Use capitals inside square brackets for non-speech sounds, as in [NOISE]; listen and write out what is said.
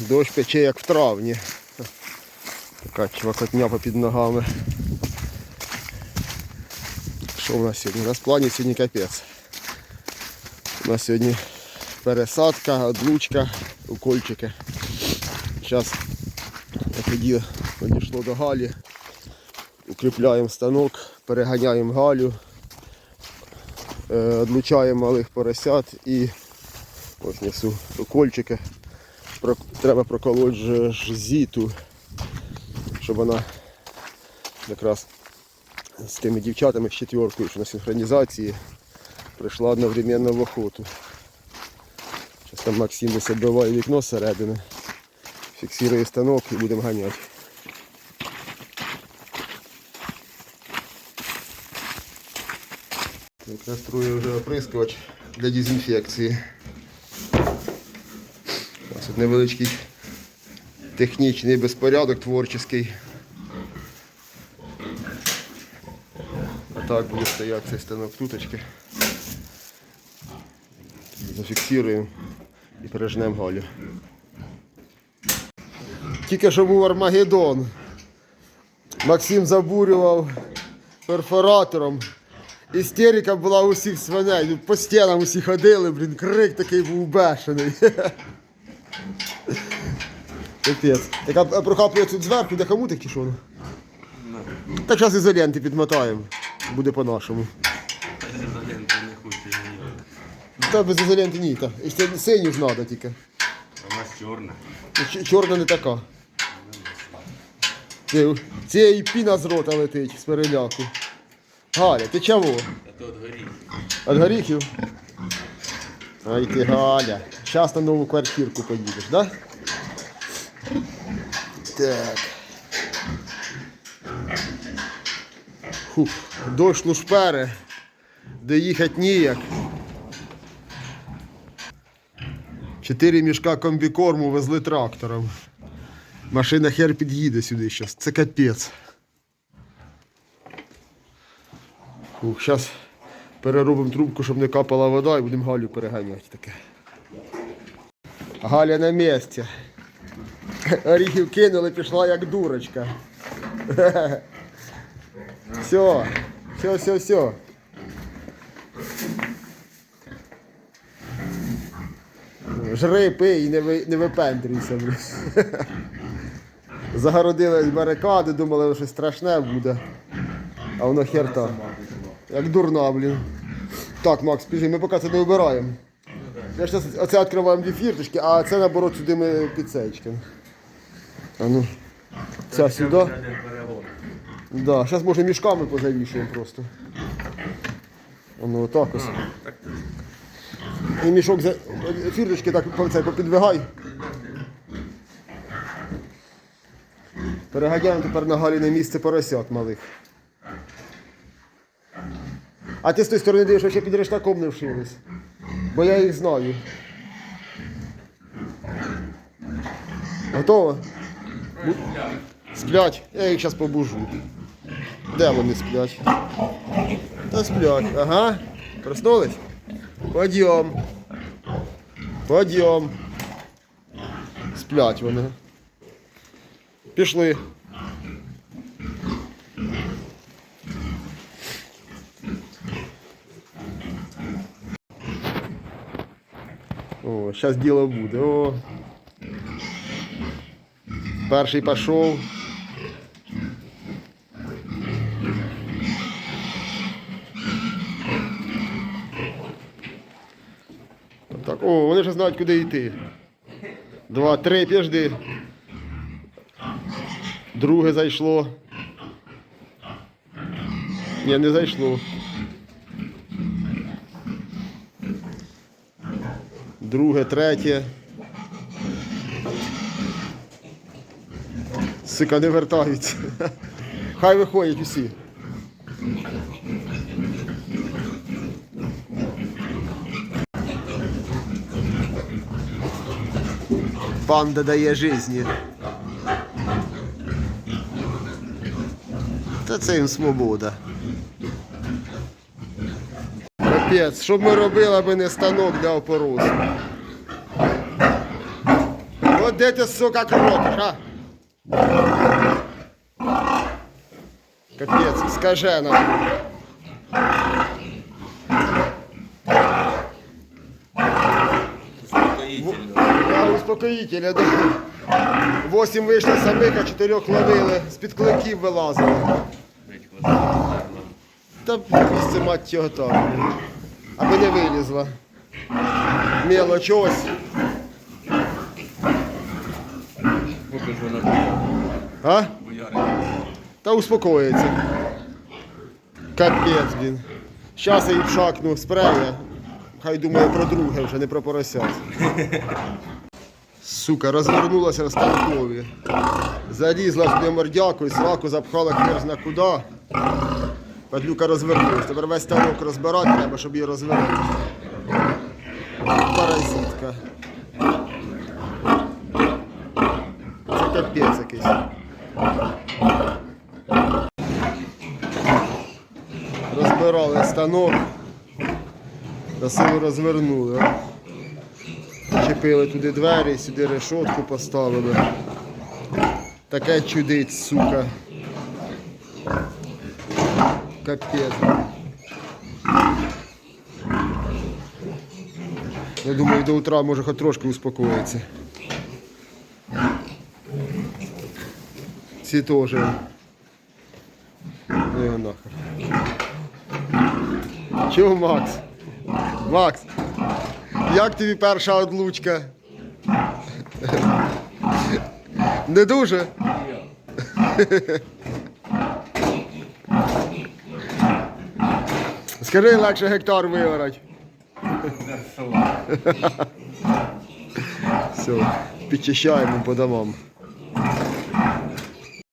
Дощ пече як в травні. Така чвакотня попід ногами. Що у нас сьогодні? У нас в плані сьогодні капець. У нас сьогодні пересадка, одлучка, укольчики. Зараз тоді підійшло до Галі. Укріпляємо станок, переганяємо Галю, е, одлучаємо малих поросят і ось несу укольчики. Треба проколоти зіту, щоб вона якраз з тими дівчатами з четверкою, що на синхронізації прийшла одновременно в охоту. Зараз там Максим десь оббиває вікно зсередини, фіксує станок і будемо ганяти. Каструє вже оприскувач для дезінфекції. Тут невеличкий технічний безпорядок творчий. А так буде стояти цей станок туточки. Зафіксуємо і пережнемо Галю. Тільки що був Армагеддон. Максим забурював перфоратором. Істерика була у всіх свиней. По стінам усі ходили, блін, крик такий був бешений. [LAUGHS] Капець. Так а а прохаплює тут зверху, де хамутик чи що? Так зараз ізоленти підмотаємо. Буде по-нашому. Ізоленти не хочу її. Та без ізоленти ні, та. І ще синю ж треба тільки. У нас чорна. Ч- Чорна не така. Це, це і піна з рота летить з переляку. Галя, ти чого? А то от горіх. От горіхів? Ай ти Галя. Зараз на нову квартирку поїдеш, да? Так. Дощ лушпере. Доїхати ніяк. Чотири мішка комбікорму везли трактором. Машина хер під'їде сюди зараз. Це капець. Фух, зараз переробимо трубку, щоб не капала вода і будемо Галю переганяти таке. Галя на місці. Оріхів кинули, пішла як дурочка. Все, все, все, все. Жри, пий і не, ви, не випендрюйся. Загородили барикади, думали, що щось страшне буде. А воно хер там. Як дурна, блін. Так, Макс, біжи, ми поки це не вибираємо. Я ж зараз оце відкриваємо дві фірточки, а це наоборот сюди ми підсечки. А ну. Ця сюди. Да, зараз може мішками позавішуємо просто. А ну отак ось. І мішок за фірточки так це, попідвигай. Переганяємо тепер на Галіне місце поросят малих. А ти з тої сторони дивишся, ще під рештаком не вшились. Бо я їх знаю. Готово? Сплять. Я їх зараз побужу. Де вони сплять? Та сплять. Ага. Проснулись? Подйом. Подйом. Сплять вони. Пішли. О, зараз діло буде. О. Перший пішов. Так, о, вони вже знають, куди йти. Два, три, піжди. Друге зайшло. Ні, не зайшло. Друге, третє. Сика не вертаються. Хай виходять усі. Панда дає житті. Та це їм свобода. Капець, що б ми робили, аби не станок для опоросу? От де ти, сука, кротиш, а? Капець, скаже нам. Успокоїтельно. Я успокоїтеля. да. Восім вийшло самих, а чотирьох ловили, з-під кликів вилазили. Та місце мать його так. Аби не вилізла. Мелоч ось. А? Та успокоїться. Капець, блін. Щас я їй пшакну спрея. Хай думає про друге вже, не про поросят. Сука, розвернулася в станкові. Залізла в пневмордяку і сваку запхала хер зна куди. Падлюка розвернулась. Тепер весь станок розбирати треба, щоб її розвернути. Паразитка. Це капець якийсь. Розбирали станок. Красиво розвернули. Чепили туди двері, сюди решетку поставили. Таке чудить, сука. Капець. Я думаю, до утра може хоч трошки успокоїться. Ці теж. Ну його. Чого, Макс? Макс, як тобі перша одлучка? Не дуже? Скажи, легше гектар виорать. [LAUGHS] Все, підчищаємо по домам.